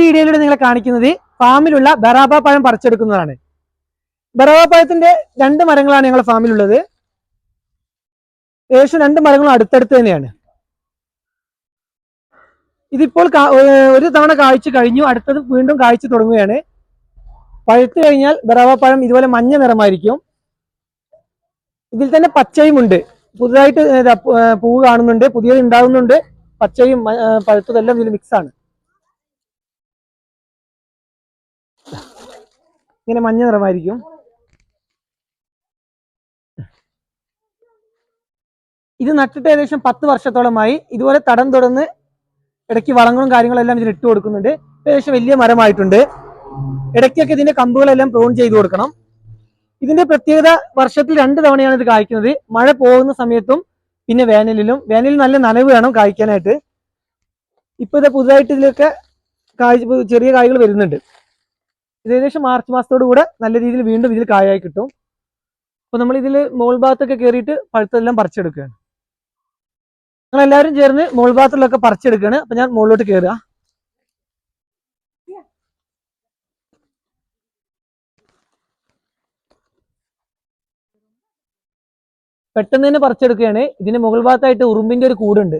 വീഡിയോയിലൂടെ നിങ്ങളെ കാണിക്കുന്നത് ഫാമിലുള്ള ബറാബ പഴം പറിച്ചെടുക്കുന്നതാണ്. ബറാബ പഴത്തിന്റെ രണ്ട് മരങ്ങളാണ് ഞങ്ങളുടെ ഫാമിലുള്ളത്. ഏകദേശം രണ്ട് മരങ്ങളും അടുത്തടുത്ത് തന്നെയാണ്. ഇതിപ്പോൾ ഒരു തവണ കാഴ്ച കഴിഞ്ഞു അടുത്തത് വീണ്ടും കാഴ്ച തുടങ്ങുകയാണ്. പഴുത്തു കഴിഞ്ഞാൽ ബറാബ പഴം ഇതുപോലെ മഞ്ഞ നിറമായിരിക്കും. ഇതിൽ തന്നെ പച്ചയും ഉണ്ട്. പുതുതായിട്ട് പൂവ് കാണുന്നുണ്ട് പുതിയത് ഉണ്ടാകുന്നുണ്ട് പച്ചയും പഴുത്തതെല്ലാം ഇതിൽ മിക്സ് ഇങ്ങനെ മഞ്ഞ നിറമായിരിക്കും. ഇത് നട്ടിട്ട് ഏകദേശം പത്ത് വർഷത്തോളമായി. ഇതുപോലെ തടം തുടർന്ന് ഇടയ്ക്ക് വളങ്ങളും കാര്യങ്ങളും എല്ലാം ഇതിന് ഇട്ട് കൊടുക്കുന്നുണ്ട്. ഏകദേശം വലിയ മരമായിട്ടുണ്ട്. ഇടയ്ക്കൊക്കെ ഇതിന്റെ കമ്പുകളെല്ലാം പ്രൂൺ ചെയ്ത് കൊടുക്കണം. ഇതിന്റെ പ്രത്യേകത വർഷത്തിൽ രണ്ട് തവണയാണ് ഇത് കായ്ക്കുന്നത്. മഴ പോകുന്ന സമയത്തും പിന്നെ വേനലിലും. വേനലിൽ നല്ല നനവ് വേണം കായ്ക്കാനായിട്ട്. ഇപ്പൊ ഇത് പുതുതായിട്ട് ഇതിലൊക്കെ കായ് ചെറിയ കായ്കൾ വരുന്നുണ്ട്. ഇത് ഏകദേശം മാർച്ച് മാസത്തോടു കൂടെ നല്ല രീതിയിൽ വീണ്ടും ഇതിൽ കായായി കിട്ടും. അപ്പോൾ നമ്മൾ ഇതിൽ മോൾ ഭാഗത്തൊക്കെ കയറിയിട്ട് പഴുത്തെല്ലാം പറിച്ചെടുക്കുകയാണ്. നിങ്ങൾ എല്ലാവരും ചേർന്ന് മോൾ ഭാഗത്തുള്ളൊക്കെ പറിച്ചെടുക്കുകയാണ്. അപ്പൊ ഞാൻ മുകളിലോട്ട് കയറുക പെട്ടെന്ന് തന്നെ പറിച്ചെടുക്കുകയാണ്. ഇതിന് മുകൾ ഭാഗത്തായിട്ട് ഉറുമ്പിന്റെ ഒരു കൂടുണ്ട്.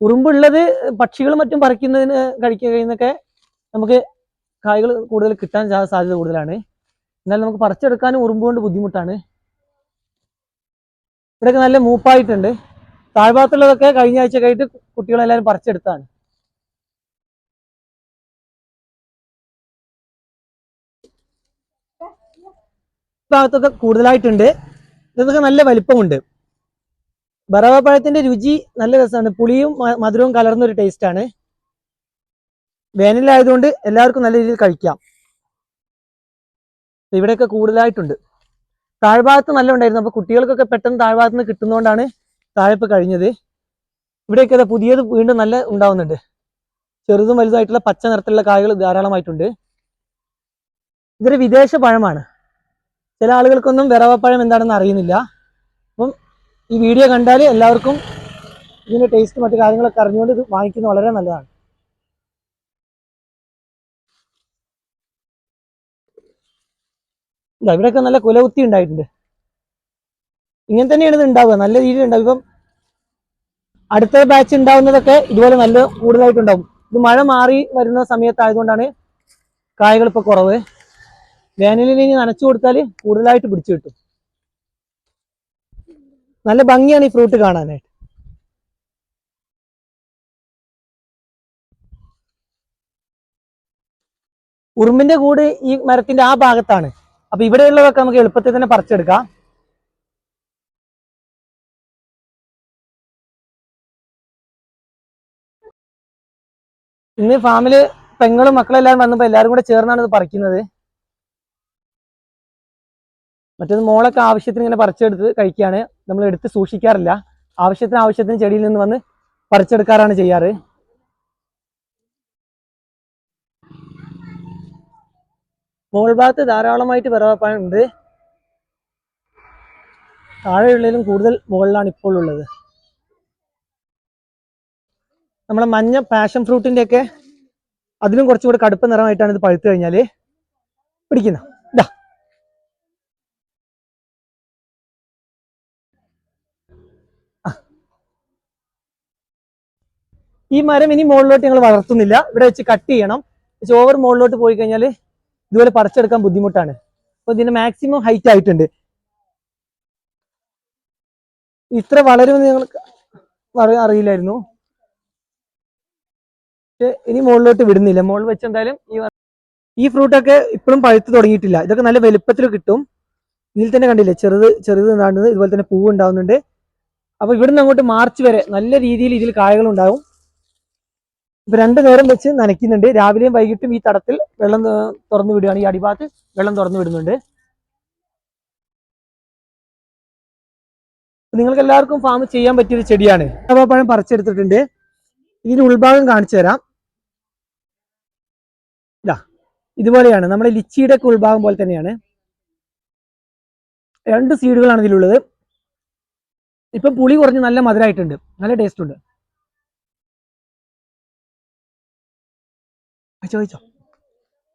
ഉറുമ്പുള്ളത് പക്ഷികൾ മറ്റും പറിക്കുന്നതിന് കഴിക്കുക കഴിയുന്നൊക്കെ നമുക്ക് കായ്കൾ കൂടുതൽ കിട്ടാൻ സാധ്യത കൂടുതലാണ്. എന്നാൽ നമുക്ക് പറിച്ചെടുക്കാനും ഉറുമ്പ് കൊണ്ട് ബുദ്ധിമുട്ടാണ്. ഇവിടെയൊക്കെ നല്ല മൂപ്പായിട്ടുണ്ട്. താഴ്ഭാഗത്തുള്ളതൊക്കെ കഴിഞ്ഞ ആഴ്ച കഴിഞ്ഞിട്ട് കുട്ടികളെല്ലാവരും പറിച്ചെടുത്താണ് ഭാഗത്തൊക്കെ കൂടുതലായിട്ടുണ്ട്. ഇതൊക്കെ നല്ല വലിപ്പമുണ്ട്. ബറവ പഴത്തിന്റെ രുചി നല്ല രസമാണ്. പുളിയും മധുരവും കലർന്ന ഒരു ആണ്. വേനലായതുകൊണ്ട് എല്ലാവർക്കും നല്ല രീതിയിൽ കഴിക്കാം. ഇവിടെയൊക്കെ കൂടുതലായിട്ടുണ്ട്. താഴ്ഭാഗത്ത് നല്ല ഉണ്ടായിരുന്നു. അപ്പൊ കുട്ടികൾക്കൊക്കെ പെട്ടെന്ന് താഴ്ഭാഗത്ത് നിന്ന് കിട്ടുന്നതുകൊണ്ടാണ് താഴെപ്പ് കഴിഞ്ഞത്. ഇവിടെയൊക്കെ പുതിയത് വീണ്ടും നല്ല ഉണ്ടാവുന്നുണ്ട്. ചെറുതും വലുതായിട്ടുള്ള പച്ച നിറത്തിലുള്ള കായകൾ ധാരാളമായിട്ടുണ്ട്. ഇതൊരു വിദേശ പഴമാണ്. ചില ആളുകൾക്കൊന്നും വിറവപ്പഴം എന്താണെന്ന് അറിയുന്നില്ല. അപ്പം ഈ വീഡിയോ കണ്ടാൽ എല്ലാവർക്കും ഇതിന്റെ ടേസ്റ്റ് മറ്റു കാര്യങ്ങളൊക്കെ അറിഞ്ഞുകൊണ്ട് ഇത് വാങ്ങിക്കുന്നത് വളരെ നല്ലതാണ്. ഇല്ല ഇവിടെയൊക്കെ നല്ല കുലകുത്തി ഉണ്ടായിട്ടുണ്ട്. ഇങ്ങനെ തന്നെയാണ് ഇത് ഉണ്ടാവുക. നല്ല രീതിയിൽ ഉണ്ടാവും. ഇപ്പം അടുത്ത ബാച്ച് ഉണ്ടാവുന്നതൊക്കെ ഇതുപോലെ നല്ല കൂടുതലായിട്ടുണ്ടാവും. ഇത് മഴ മാറി വരുന്ന സമയത്തായതുകൊണ്ടാണ് കായകൾ ഇപ്പൊ കുറവ്. വേനലിൽ ഇനി നനച്ചു കൊടുത്താൽ കൂടുതലായിട്ട് പിടിച്ചു കിട്ടും. നല്ല ഭംഗിയാണ് ഈ ഫ്രൂട്ട് കാണാനായിട്ട്. ഉറുമ്പിന്റെ കൂട് ഈ മരത്തിന്റെ ആ ഭാഗത്താണ്. അപ്പൊ ഇവിടെയുള്ളതൊക്കെ നമുക്ക് എളുപ്പത്തിൽ തന്നെ പറിച്ചെടുക്കാം. ഇന്ന് ഫാമിൽ പെങ്ങളും മക്കളും എല്ലാവരും വന്നപ്പോ എല്ലാവരും കൂടെ ചേർന്നാണ് ഇത് പറിക്കുന്നത്. മറ്റേത് മോളൊക്കെ ആവശ്യത്തിന് ഇങ്ങനെ പറിച്ചെടുത്ത് കഴിക്കുകയാണ് നമ്മൾ എടുത്ത് സൂക്ഷിക്കാറില്ല. ആവശ്യത്തിന് ആവശ്യത്തിന് ചെടിയിൽ നിന്ന് വന്ന് പറിച്ചെടുക്കാറാണ് ചെയ്യാറ്. മോൾ ഭാഗത്ത് ധാരാളമായിട്ട് വിറവപ്പാനുണ്ട് താഴെയുള്ളതിലും കൂടുതൽ മുകളിലാണ് ഇപ്പോൾ ഉള്ളത്. നമ്മളെ മഞ്ഞ പാഷൻ ഫ്രൂട്ടിന്റെ ഒക്കെ അതിലും കുറച്ചും കൂടെ കടുപ്പ നിറമായിട്ടാണ് ഇത് പഴുത്തു കഴിഞ്ഞാൽ പിടിക്കുന്ന. ഇതാ ഈ മരം ഇനി മുകളിലോട്ട് ഞങ്ങൾ വളർത്തുന്നില്ല. ഇവിടെ വെച്ച് കട്ട് ചെയ്യണം. പക്ഷെ ഓവർ മുകളിലോട്ട് പോയി കഴിഞ്ഞാൽ ഇതുപോലെ പറിച്ചെടുക്കാൻ ബുദ്ധിമുട്ടാണ്. അപ്പൊ ഇതിന്റെ മാക്സിമം ഹൈറ്റ് ആയിട്ടുണ്ട്. ഇത്ര വളരുമെന്ന് നിങ്ങൾക്ക് അറി- അറിയില്ലായിരുന്നു. പക്ഷെ ഇനി മുകളിലോട്ട് വിടുന്നില്ല. മുകളിൽ വെച്ച് എന്തായാലും ഈ ഈ ഫ്രൂട്ടൊക്കെ ഇപ്പോഴും പഴുത്ത് തുടങ്ങിയിട്ടില്ല. ഇതൊക്കെ നല്ല വലുപ്പത്തിൽ കിട്ടും. ഇതിൽ തന്നെ കണ്ടില്ലേ ചെറുത് ചെറുത് ഉണ്ടാകുന്നത് ഇതുപോലെ തന്നെ പൂവ് ഉണ്ടാവുന്നുണ്ട്. അപ്പൊ ഇവിടുന്ന് അങ്ങോട്ട് മാർച്ച് വരെ നല്ല രീതിയിൽ ഇതിൽ കായകൾ ഇപ്പൊ രണ്ടു നേരം വെച്ച് നനയ്ക്കുന്നുണ്ട്. രാവിലെയും വൈകിട്ടും ഈ തടത്തിൽ വെള്ളം തുറന്നു വിടുകയാണ്. ഈ അടിഭാഗത്ത് വെള്ളം തുറന്നു വിടുന്നുണ്ട്. നിങ്ങൾക്ക് എല്ലാവർക്കും ഫാം ചെയ്യാൻ പറ്റിയ ഒരു ചെടിയാണ്. പഴം പറിച്ചെടുത്തിട്ടുണ്ട്. ഇതിന്റെ ഉൾഭാഗം കാണിച്ചു തരാം. ഇതാ ഇതുപോലെയാണ്. നമ്മുടെ ലിച്ചിയുടെ ഒക്കെ ഉൾഭാഗം പോലെ തന്നെയാണ്. രണ്ട് സീഡുകളാണ് ഇതിലുള്ളത്. ഇപ്പം പുളി കുറഞ്ഞ് നല്ല മധുരമായിട്ടുണ്ട് നല്ല ടേസ്റ്റ് ഉണ്ട്. കഴിച്ചോ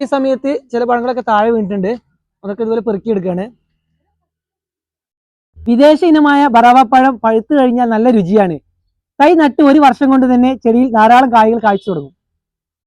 ഈ സമയത്ത് ചില പഴങ്ങളൊക്കെ താഴെ വീണിട്ടുണ്ട്. അതൊക്കെ ഇതുപോലെ പെറുക്കിയെടുക്കുകയാണ് വിദേശ ഇനമായ ബറാവപ്പഴം പഴുത്തു കഴിഞ്ഞാൽ നല്ല രുചിയാണ്. തൈ നട്ട് ഒരു വർഷം കൊണ്ട് തന്നെ ചെടിയിൽ ധാരാളം കായ്കൾ കാഴ്ച തുടങ്ങും.